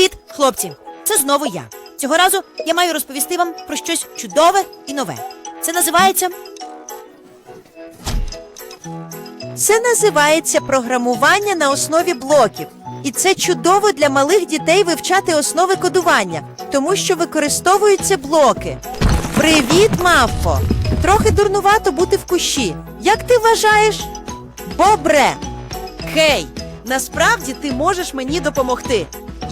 Привіт, хлопці! Це знову я. Цього разу я маю розповісти вам про щось чудове і нове. Це називається. Це називається програмування на основі блоків. І це чудово для малих дітей вивчати основи кодування, тому що використовуються блоки. Привіт, Мавпо! Трохи дурнувато бути в кущі. Як ти вважаєш? Бобре! Хей, насправді ти можеш мені допомогти.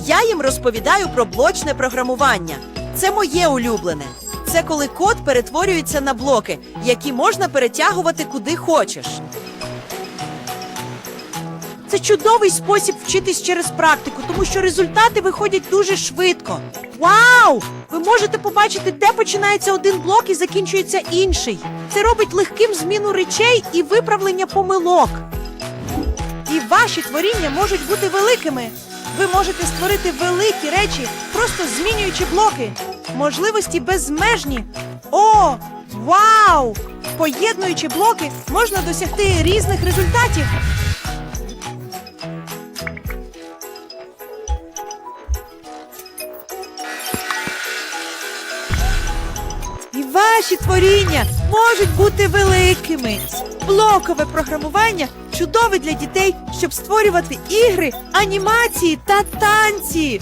Я їм розповідаю про блочне програмування. Це моє улюблене. Це коли код перетворюється на блоки, які можна перетягувати куди хочеш. Це чудовий спосіб вчитись через практику, тому що результати виходять дуже швидко. Вау! Ви можете побачити, де починається один блок і закінчується інший. Це робить легким зміну речей і виправлення помилок. І ваші творіння можуть бути великими. Ви можете створити великі речі, просто змінюючи блоки. Можливості безмежні. О, вау! Поєднуючи блоки, можна досягти різних результатів. І ваші творіння можуть бути великими. Блокове програмування чудове для дітей, щоб створювати ігри, анімації та танці.